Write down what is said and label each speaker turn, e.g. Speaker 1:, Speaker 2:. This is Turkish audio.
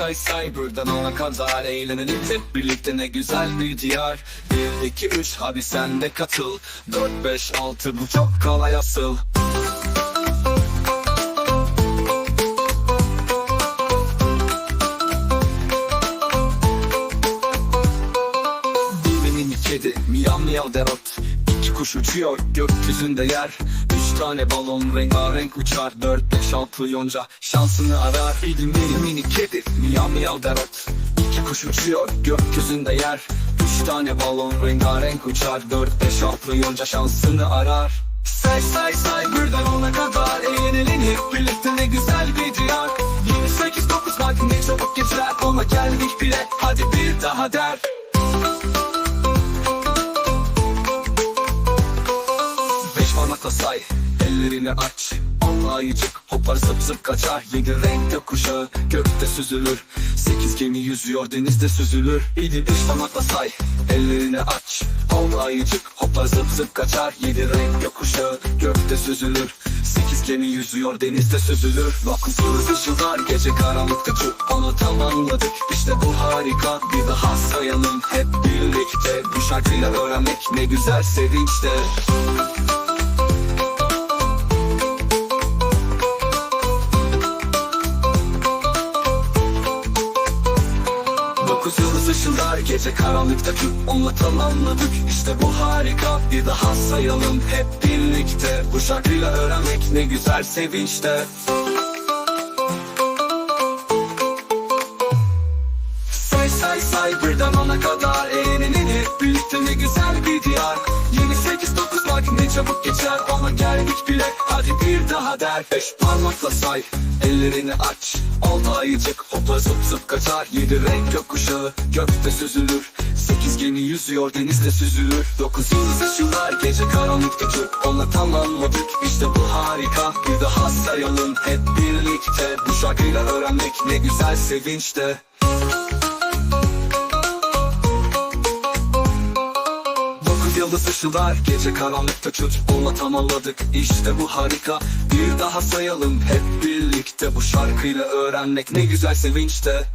Speaker 1: say say buradan ona kadar eğlenelim. Hep birlikte ne güzel bir diyar. 1 2 3 hadi sen de katıl. 4 5 6 bu çok kolay asıl. Minik kedi miyav miyav der ot İki kuş uçuyor gökyüzünde yer Üç tane balon rengarenk uçar. Dört beş altı yonca. Şansını arar. Bir mini minik kedi. Miyav miyav der ot İki kuş uçuyor. Gökyüzünde yer. Üç tane balon rengarenk uçar. Dört beş altı yonca. Şansını arar. Say say say birden ona kadar. Eğlenelim hep birlikte ne güzel bir diyar. Yedi sekiz dokuz bak ne çabuk geçer. Ona geldik bile. Hadi bir daha der Parmakla say, ellerini aç. Altı ayıcık hopar zıp zıp kaçar. Yedi renk gökkuşağı gökte süzülür. Sekiz gemi yüzüyor denizde süzülür. Yedi beş parmakla say, ellerini aç. Altı ayıcık hopar zıp zıp kaçar. Yedi renk gökkuşağı gökte süzülür. Sekiz gemi yüzüyor denizde süzülür. Yıldız ışıldar gece karanlıkta çok Onu tamamladık. İşte bu harika Bir daha sayalım hep birlikte. Bu şarkıyla öğrenmek ne güzel sevinçte yıldız ışıldar gece karanlıkta küp Onunla tamamladık işte bu harika Bir daha sayalım hep birlikte. Bu şarkıyla öğrenmek ne güzel sevinçte geçer Ona geldik bile. Hadi bir daha der. Beş parmakla say. Ellerini aç. Altı ayıcık. Hopla zıp zıp kaçar. Yedi renk gökkuşağı. Gökte süzülür. Sekiz gemi yüzüyor. Denizde süzülür. Dokuz yıldız ışıldar gece karanlıkta çok Onunla tamamladık. İşte bu harika. Bir daha sayalım hep birlikte. Bu şarkıyla öğrenmek ne güzel sevinçte yıldız ışıldar gece karanlıkta Onunla tamamladık işte bu harika Bir daha sayalım hep birlikte Bu şarkıyla öğrenmek ne güzel sevinçte